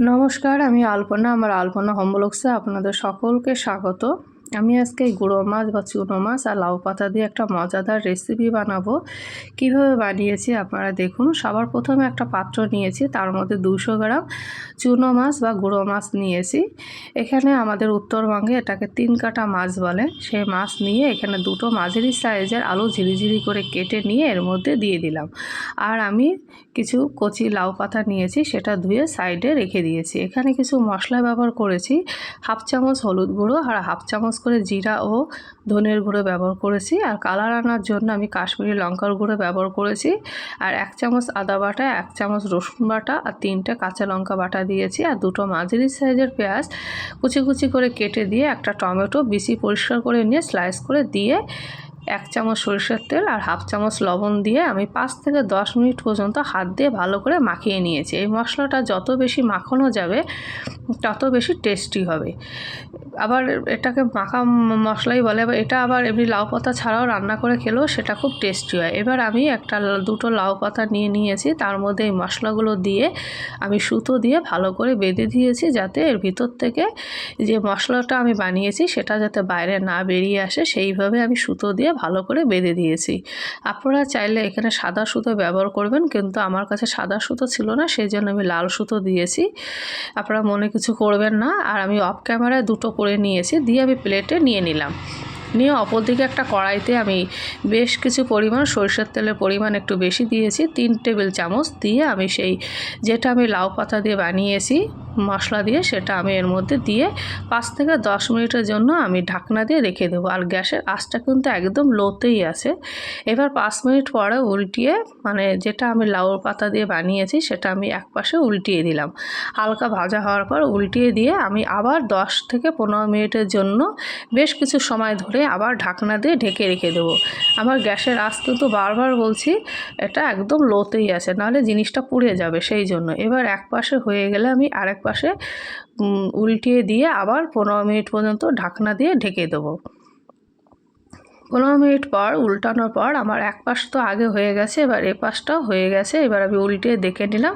নমস্কার আমি আলপনা আমার আলপনা হোমবলক্সে আপনাদের সকলকে স্বাগত। আমি আজকে গুঁড়ো মাছ বা চুনো মাছ আর লাউ পাতা দিয়ে একটা মজাদার রেসিপি বানাবো। কীভাবে বানিয়েছি আপনারা দেখুন। সবার প্রথমে একটা পাত্র নিয়েছি, তার মধ্যে দুশো গ্রাম চুনো মাছ বা গুঁড়ো মাছ নিয়েছি। এখানে আমাদের উত্তরবঙ্গে এটাকে তিন কাটা মাছ বলে। সেই মাছ নিয়ে এখানে দুটো মাঝারি সাইজের আলু ঝিরিঝিরি করে কেটে নিয়ে এর মধ্যে দিয়ে দিলাম। আর আমি কিছু কচি লাউ পাতা নিয়েছি, সেটা ধুয়ে সাইডে রেখে দিয়েছি। এখানে কিছু মশলা ব্যবহার করেছি, হাফ চামচ হলুদ গুঁড়ো আর হাফ চামচ করে জিরা ও ধনের গুঁড়ো ব্যবহার করেছি। আর কালার আনার জন্য আমি কাশ্মীরি লঙ্কার গুঁড়ো ব্যবহার করেছি। আর এক চামচ আদা বাটা, এক চামচ রসুন বাটা আর তিনটে কাঁচা লঙ্কা বাটা দিয়েছি। আর দুটো মাঝারি সাইজের পেঁয়াজ কুচি কুচি করে কেটে দিয়ে একটা টমেটো বেশি পরিষ্কার করে নিয়ে স্লাইস করে দিয়ে এক চামচ সরিষার তেল আর হাফ চামচ লবণ দিয়ে আমি পাঁচ থেকে দশ মিনিট পর্যন্ত হাত দিয়ে ভালো করে মাখিয়ে নিয়েছি। এই মশলাটা যত বেশি মাখানো যাবে, তত বেশি টেস্টি হবে। আবার এটাকে মাখা মশলাই বলে এটা আবার এমনি লাউ পাতা ছাড়াও রান্না করে খেলেও সেটা খুব টেস্টি হয়। এবার আমি একটা দুটো লাউ পাতা নিয়ে নিয়েছি। তার মধ্যে এই মশলাগুলো দিয়ে আমি সুতো দিয়ে ভালো করে বেঁধে দিয়েছি যাতে এর ভিতর থেকে যে মশলাটা আমি বানিয়েছি সেটা যাতে বাইরে না বেরিয়ে আসে, সেইভাবে আমি সুতো দিয়ে ভালো করে বেঁধে দিয়েছি। আপনারা চাইলে এখানে সাদা সুতো ব্যবহার করবেন, কিন্তু আমার কাছে সাদা সুতো ছিল না সেই জন্য আমি লাল সুতো দিয়েছি। আপনারা মনে কিছু করবেন না, আর আমি অফ ক্যামেরায় দুটো করে নিয়েছি, দিয়ে আমি প্লেটে নিয়ে নিলাম। নিয়ে অপর দিকে একটা কড়াইতে আমি বেশ কিছু পরিমাণ সরষের তেলের পরিমাণ একটু বেশি দিয়েছি, তিন টেবিল চামচ দিয়ে আমি সেই, যেটা আমি লাউ পাতা দিয়ে বানিয়েছি মশলা দিয়ে সেটা আমি এর মধ্যে দিয়ে পাঁচ থেকে দশ মিনিটের জন্য আমি ঢাকনা দিয়ে রেখে দেবো। আর গ্যাসের আঁচটা কিন্তু একদম লোতেই আছে। এবার পাঁচ মিনিট পরে উল্টিয়ে মানে যেটা আমি লাউ পাতা দিয়ে বানিয়েছি সেটা আমি এক পাশে উল্টিয়ে দিলাম। হালকা ভাজা হওয়ার পর উল্টিয়ে দিয়ে আমি আবার দশ থেকে পনেরো মিনিটের জন্য বেশ কিছু সময় ধরে আবার ঢাকনা দিয়ে ঢেকে রেখে দেবো। আমার গ্যাসের আঁচ কিন্তু বারবার বলছি, এটা একদম লোতেই আছে। নাহলে জিনিসটা পুড়ে যাবে সেই জন্য। এবার এক পাশে হয়ে গেলে আমি আরেক পাশে উল্টিয়ে দিয়ে আবার পনেরো মিনিট পর্যন্ত ঢাকনা দিয়ে ঢেকে দেবো। পনেরো মিনিট পর, উল্টানোর পর আমার এক পাশ তো আগে হয়ে গেছে, এবার এ পাশটাও হয়ে গেছে। এবার আমি উল্টে দেখে নিলাম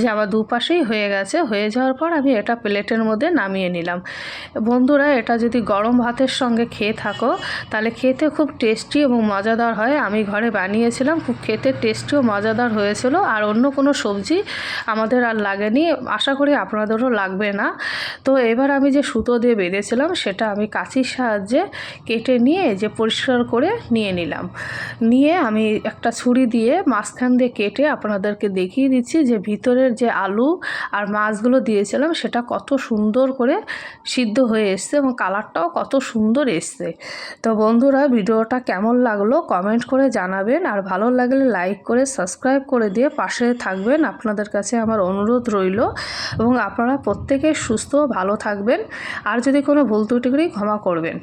যে আমার দুপাশেই হয়ে গেছে। হয়ে যাওয়ার পর আমি এটা প্লেটের মধ্যে নামিয়ে নিলাম। বন্ধুরা, এটা যদি গরম ভাতের সঙ্গে খেয়ে থাকো, তাহলে খেতে খুব টেস্টি এবং মজাদার হয়। আমি ঘরে বানিয়েছিলাম, খুব খেতে টেস্টি ও মজাদার হয়েছিল। আর অন্য কোনো সবজি আমাদের আর লাগেনি, আশা করি আপনাদেরও লাগবে না। তো এবার আমি যে সুতো দিয়ে বেঁধেছিলাম, সেটা আমি কাঁচির সাহায্যে কেটে নিয়ে, যে পরিষ্কার পরিষ্কার করে নিয়ে নিলাম। নিয়ে আমি একটা ছুরি দিয়ে মাঝখান দিয়ে কেটে আপনাদেরকে দেখিয়ে দিচ্ছি যে ভিতরের যে আলু আর মাছগুলো দিয়েছিলাম, সেটা কত সুন্দর করে সিদ্ধ হয়ে এসছে এবং কালারটাও কত সুন্দর এসছে। তো বন্ধুরা, ভিডিওটা কেমন লাগল কমেন্ট করে জানাবেন আর ভালো লাগলে লাইক করে, সাবস্ক্রাইব করে দিয়ে পাশে থাকবেন। আপনাদের কাছে আমার অনুরোধ রইল এবং আপনারা প্রত্যেকে সুস্থ, ভালো থাকবেন। আর যদি কোনো ভুল ত্রুটি করি ক্ষমা করবেন।